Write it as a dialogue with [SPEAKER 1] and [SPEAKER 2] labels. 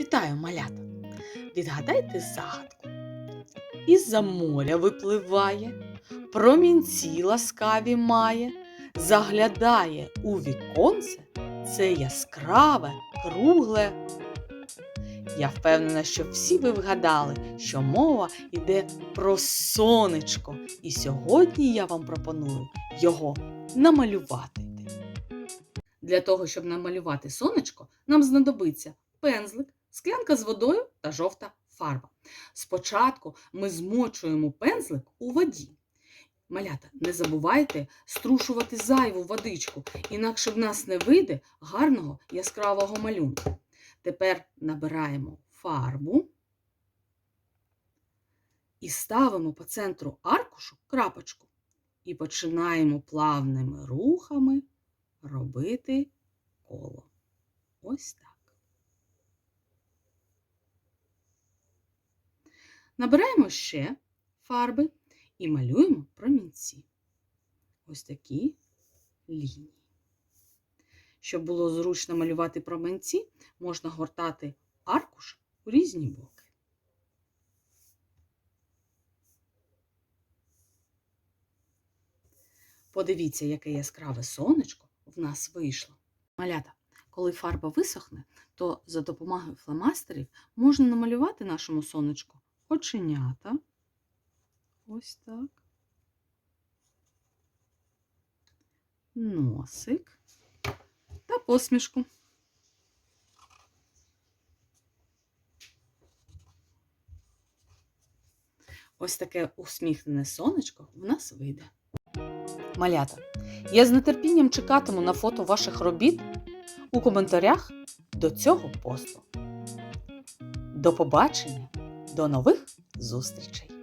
[SPEAKER 1] Вітаю, малята! Відгадайте загадку. Із-за моря випливає, промінці ласкаві має, заглядає у віконце, це яскраве, кругле. Я впевнена, що всі ви вгадали, що мова йде про сонечко, і сьогодні я вам пропоную його намалювати. Для того, щоб намалювати сонечко, нам знадобиться пензлик, склянка з водою та жовта фарба. Спочатку ми змочуємо пензлик у воді. Малята, не забувайте струшувати зайву водичку, інакше в нас не вийде гарного яскравого малюнку. Тепер набираємо фарбу і ставимо по центру аркушу крапочку. І починаємо плавними рухами робити коло. Ось так. Набираємо ще фарби і малюємо промінці. Ось такі лінії. Щоб було зручно малювати промінці, можна гортати аркуш у різні боки. Подивіться, яке яскраве сонечко в нас вийшло. Малята, коли фарба висохне, то за допомогою фломастерів можна намалювати нашому сонечку оченята. Ось так. Носик та посмішку. Ось таке усміхнене сонечко в нас вийде. Малята, я з нетерпінням чекатиму на фото ваших робіт у коментарях до цього посту. До побачення, до нових зустрічей!